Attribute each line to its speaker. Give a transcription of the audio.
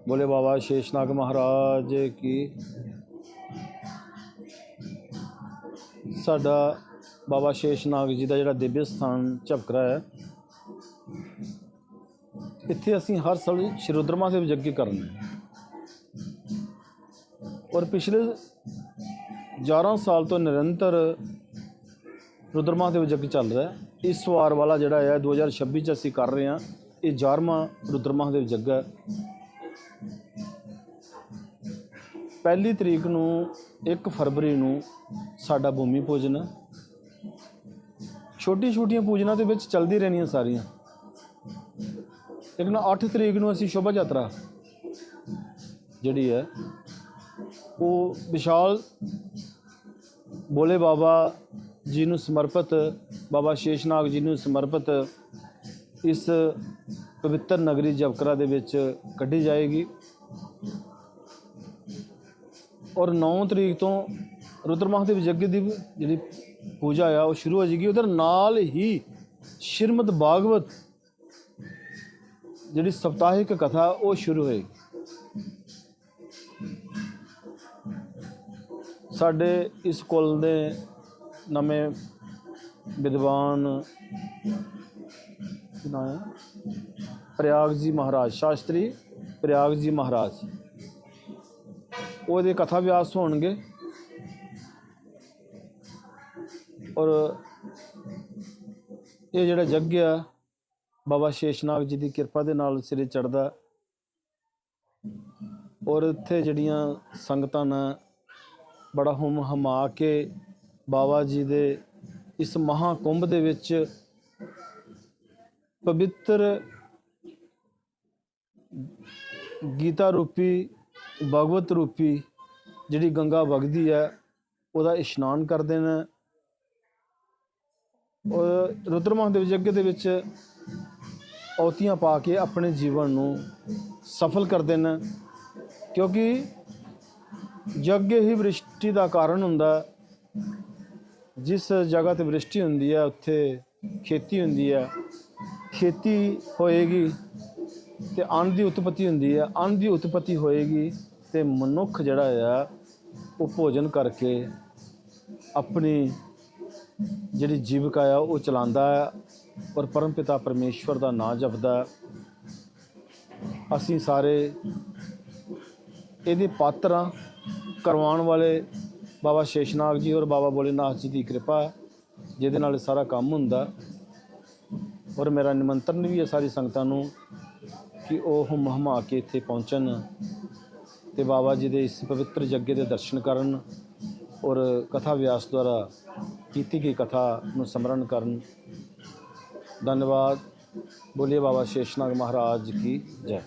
Speaker 1: बोले बाबा शेषनाग महाराज की ਸਾਡਾ ਬਾਬਾ ਸ਼ੇਸ਼ਨਾਗ ਜੀ ਦਾ ਜਿਹੜਾ ਦਿਵਯ ਸਥਾਨ ਝਪਕਰਾ ਹੈ ਇੱਥੇ ਅਸੀਂ ਹਰ ਸਾਲ ਸ਼੍ਰੀ ਰੁਦਰ ਮਹਾਦੇਵ ਯੱਗ ਕਰਨੇ ਔਰ ਪਿਛਲੇ 11 ਸਾਲ ਤੋਂ ਨਿਰੰਤਰ ਰੁਦਰ ਮਹਾਦੇਵ ਯੱਗ ਚੱਲ ਰਿਹਾ ਹੈ ਇਸ ਵਾਰ ਵਾਲਾ ਜਿਹੜਾ ਹੈ 2026 ਚ ਅਸੀਂ ਕਰ ਰਹੇ ਹਾਂ ਇਹ 11ਵਾਂ ਰੁਦਰ ਮਹਾਦੇਵ ਯੱਗ ਹੈ ਪਹਿਲੀ ਤਰੀਕ ਨੂੰ 1 ਫਰਵਰੀ ਨੂੰ ਸਾਡਾ ਭੂਮੀ ਪੂਜਨ ਹੈ ਛੋਟੀ ਛੋਟੀਆਂ ਪੂਜਨਾਂ ਦੇ ਵਿੱਚ ਚਲਦੀ ਰਹਿਣੀਆਂ ਸਾਰੀਆਂ। ਲੇਕਿਨ 8 ਤਰੀਕ ਨੂੰ ਅਸੀਂ ਸ਼ੋਭਾ ਯਾਤਰਾ ਜਿਹੜੀ ਹੈ, ਉਹ ਵਿਸ਼ਾਲ ਬੋਲੇ ਬਾਬਾ ਜੀ ਨੂੰ ਸਮਰਪਿਤ, ਬਾਬਾ ਸ਼ੇਸ਼ਨਾਗ ਜੀ ਨੂੰ ਸਮਰਪਿਤ ਇਸ ਪਵਿੱਤਰ ਨਗਰੀ ਜਵਕਰਾ ਦੇ ਵਿੱਚ ਕੱਢੀ ਜਾਏਗੀ। ਔਰ 9 ਤਰੀਕ ਤੋਂ ਰੁਦਰ ਮਹਾਦੇਵ ਯੱਗ ਦੀ ਜਿਹੜੀ ਪੂਜਾ ਆ, ਉਹ ਸ਼ੁਰੂ ਹੋ ਜਾਏਗੀ। ਉਧਰ ਨਾਲ ਹੀ ਸ਼੍ਰੀਮਦ ਭਾਗਵਤ ਜਿਹੜੀ ਸਪਤਾਹਿਕ ਕਥਾ, ਉਹ ਸ਼ੁਰੂ ਹੋਏਗੀ। ਸਾਡੇ ਇਸ ਕੁਲ ਦੇ ਨਵੇਂ ਵਿਦਵਾਨ ਨਾਮ ਪ੍ਰਯਾਗ ਜੀ ਮਹਾਰਾਜ ਸ਼ਾਸਤਰੀ ਪ੍ਰਯਾਗ ਜੀ ਮਹਾਰਾਜ ਉਹਦੇ ਕਥਾ ਵਿਆਸ ਹੋਣਗੇ ਔਰ ਇਹ ਜਿਹੜਾ ਯੱਗ ਆ ਬਾਬਾ ਸ਼ੇਸ਼ਨਾਗ ਜੀ ਦੀ ਕਿਰਪਾ ਦੇ ਨਾਲ ਸਿਰੇ ਚੜਦਾ ਔਰ ਇੱਥੇ ਜਿਹੜੀਆਂ ਸੰਗਤਾਂ ਨੇ ਬੜਾ ਹੁਮ ਹਮਾ ਕੇ ਬਾਬਾ ਜੀ ਦੇ ਇਸ ਮਹਾ ਕੁੰਭ ਦੇ ਵਿੱਚ ਪਵਿੱਤਰ ਗੀਤਾ ਰੂਪੀ, ਭਗਵਤ ਰੂਪੀ ਜਿਹੜੀ ਗੰਗਾ ਵਗਦੀ ਹੈ, ਉਹਦਾ ਇਸ਼ਨਾਨ ਕਰਦੇ ਨੇ। ਔਰ ਰੁਦਰ ਮਹਾਦੇਵ ਯੱਗ ਦੇ ਵਿੱਚ ਔਤੀਆਂ ਪਾ ਕੇ ਆਪਣੇ ਜੀਵਨ ਨੂੰ ਸਫਲ ਕਰਦੇ ਨੇ। ਕਿਉਂਕਿ ਯੱਗ ਹੀ ਵ੍ਰਿਸ਼ਟੀ ਦਾ ਕਾਰਨ ਹੁੰਦਾ ਜਿਸ ਜਗ੍ਹਾ ਤੇ ਵ੍ਰਿਸ਼ਟੀ ਹੁੰਦੀ ਹੈ, ਉੱਥੇ ਖੇਤੀ ਹੁੰਦੀ ਹੈ। ਖੇਤੀ ਹੋਏਗੀ ਤੇ ਅੰਨ ਦੀ ਉਤਪਤੀ ਹੁੰਦੀ ਹੈ ਅੰਨ ਦੀ ਉਤਪਤੀ ਹੋਏਗੀ ਤੇ ਮਨੁੱਖ ਜਿਹੜਾ ਆ ਉਹ ਭੋਜਨ ਕਰਕੇ ਆਪਣੀ ਜਿਹੜੀ ਜੀਵਿਕਾ ਆ ਉਹ ਚਲਾਉਂਦਾ ਹੈ ਔਰ ਪਰਮਪਿਤਾ ਪਰਮੇਸ਼ਵਰ ਦਾ ਨਾਮ ਜਪਦਾ ਅਸੀਂ ਸਾਰੇ ਇਹਦੇ ਪਾਤਰ ਹਾਂ ਕਰਵਾਉਣ ਵਾਲੇ ਬਾਬਾ ਸ਼ੇਸ਼ਨਾਗ ਜੀ ਔਰ ਬਾਬਾ ਭੋਲੇਨਾਥ ਜੀ ਦੀ ਕਿਰਪਾ ਹੈ, ਜਿਹਦੇ ਨਾਲ ਸਾਰਾ ਕੰਮ ਹੁੰਦਾ। ਔਰ ਮੇਰਾ ਨਿਮੰਤਰਣ ਵੀ ਹੈ ਸਾਰੀ ਸੰਗਤਾਂ ਨੂੰ ਕਿ ਉਹ ਹੁਮ ਹਮਾ ਕੇ ਇੱਥੇ ਪਹੁੰਚਣ ਤੇ ਬਾਬਾ ਜੀ ਦੇ ਇਸ ਪਵਿੱਤਰ ਜੱਗੇ ਦੇ ਦਰਸ਼ਨ ਕਰਨ ਔਰ ਕਥਾ ਵਿਆਸ ਦੁਆਰਾ ਕੀਤੀ ਗਈ ਕਥਾ ਨੂੰ ਸਮਰਨ ਕਰਨ। ਧੰਨਵਾਦ। ਬੋਲੀਏ ਬਾਬਾ ਸ਼ੇਸ਼ਨਾਗ ਮਹਾਰਾਜ ਕੀ ਜੈ।